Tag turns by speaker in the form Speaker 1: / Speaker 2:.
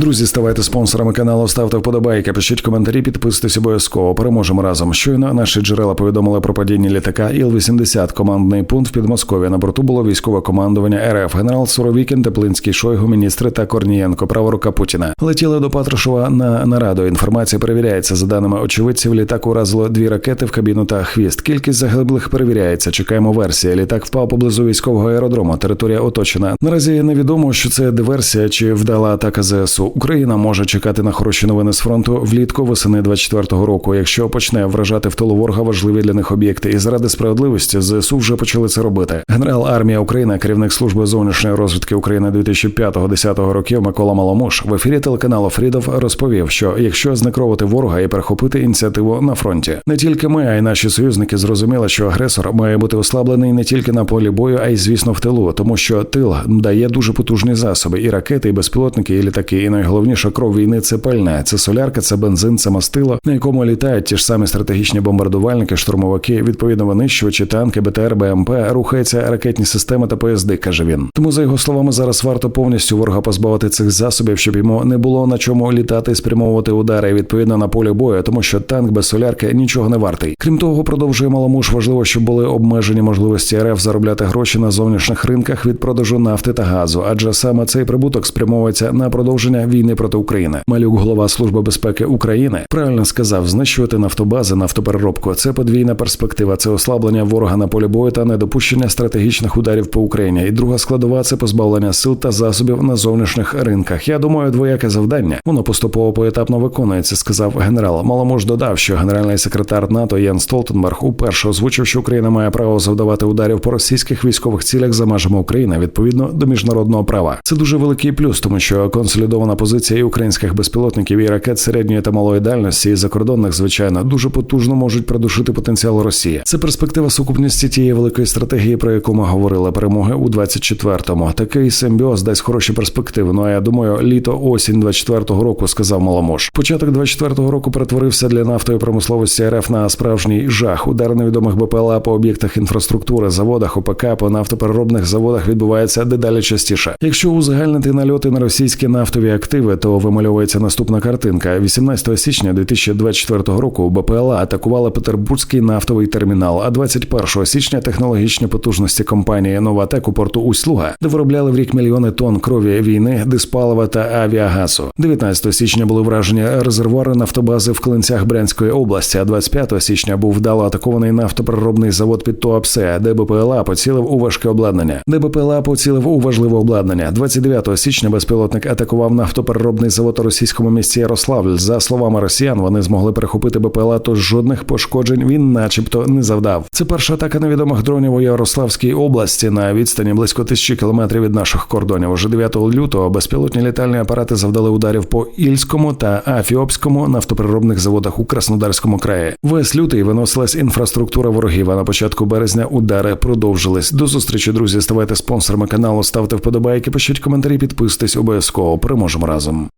Speaker 1: Друзі, ставайте спонсорами каналу, ставте вподобайки, пишіть коментарі, підписуйтесь обов'язково. Переможемо разом. Щойно наші джерела повідомили про падіння літака Іл-80, командний пункт в Підмосков'я. На борту було військове командування РФ, генерал Суровікін, Теплинський, Шойгу, міністри та Корнієнко, права рука Путіна. Летіли до Патрушева на нараду. Інформація перевіряється. За даними очевидців, літак уразило дві ракети в кабіну та хвіст. Кількість загиблих перевіряється. Чекаємо версії. Літак впав поблизу військового аеродрому. Територія оточена. Наразі невідомо, що це диверсія чи вдала атака ЗСУ. Україна може чекати на хороші новини з фронту влітку восени 24-го року. Якщо почне вражати в тилу ворога важливі для них об'єкти, і заради справедливості ЗСУ вже почали це робити. Генерал армія України, керівник служби зовнішньої розвідки України 2005-2010 років Микола Маломуш в ефірі телеканалу Фрідов розповів, що якщо знекровити ворога і перехопити ініціативу на фронті, не тільки ми, а й наші союзники зрозуміли, що агресор має бути ослаблений не тільки на полі бою, а й звісно в тилу, тому що тил дає дуже потужні засоби, і ракети, і безпілотники, і літаки. І найголовніша кров війни це пальне, це солярка, це бензин, це мастило, на якому літають ті ж самі стратегічні бомбардувальники, штурмовики, відповідно винищувачі, танки, БТР, БМП, рухаються ракетні системи та поїзди, каже він. Тому за його словами, зараз варто повністю ворога позбавити цих засобів, щоб йому не було на чому літати і спрямовувати удари відповідно на полі бою, тому що танк без солярки нічого не вартий. Крім того, продовжує Маломуш, важливо, щоб були обмежені можливості РФ заробляти гроші на зовнішніх ринках від продажу нафти та газу, адже саме цей прибуток спрямовується на продовження війни проти України. Малюк, голова служби безпеки України, правильно сказав, знищувати нафтобази, нафтопереробку. Це подвійна перспектива, це ослаблення ворога на полі бою та недопущення стратегічних ударів по Україні. І друга складова це позбавлення сил та засобів на зовнішніх ринках. Я думаю, двояке завдання. Воно поступово поетапно виконується, сказав генерал. Маломуж додав, що генеральний секретар НАТО Ян Столтенберг уперше озвучив, що Україна має право завдавати ударів по російських військових цілях за межами України відповідно до міжнародного права. Це дуже великий плюс, тому що консолідована позиція і українських безпілотників і ракет середньої та малої дальності і закордонних, звичайно, дуже потужно можуть придушити потенціал Росії. Це перспектива сукупності тієї великої стратегії, про яку ми говорили, перемоги у 24-му. Такий симбіоз дасть хороші перспективи. Ну а я думаю, літо осінь 24-го року сказав Маломош. Початок 24-го року перетворився для нафтої промисловості РФ на справжній жах. Удар невідомих БПЛА по об'єктах інфраструктури, заводах, ОПК, по нафтопереробних заводах відбувається дедалі частіше. Якщо узагальнити нальоти на російські нафтові активи, то вимальовується наступна картинка. 18 січня 2024 року БПЛА атакувала Петербурзький нафтовий термінал. А 21 січня технологічні потужності компанії Новатек у порту Усть-Луга, де виробляли в рік мільйони тонн крові війни, диспалива та авіагазу. 19 січня були вражені резервуари нафтобази в Клинцях Брянської області. А 25 січня був вдало атакований нафтопереробний завод під Туапсе, де БПЛА поцілив у важке обладнання. Де БПЛА поцілив у важливе обладнання. 29 січня безпілотник атакував нафтопереробний завод у російському місті Ярославль. За словами росіян, вони змогли перехопити БПЛА, тож жодних пошкоджень він, начебто, не завдав. Це перша атака невідомих дронів у Ярославській області на відстані близько тисячі кілометрів від наших кордонів. Уже 9 лютого безпілотні літальні апарати завдали ударів по Ільському та Афіопському нафтопереробних заводах у Краснодарському краї. Весь лютий виносилась інфраструктура ворогів. А на початку березня удари продовжились. До зустрічі, друзі. Ставайте спонсорами каналу, ставте вподобайки, пишіть коментарі, підписуйтесь обов'язково. Переможемо разом.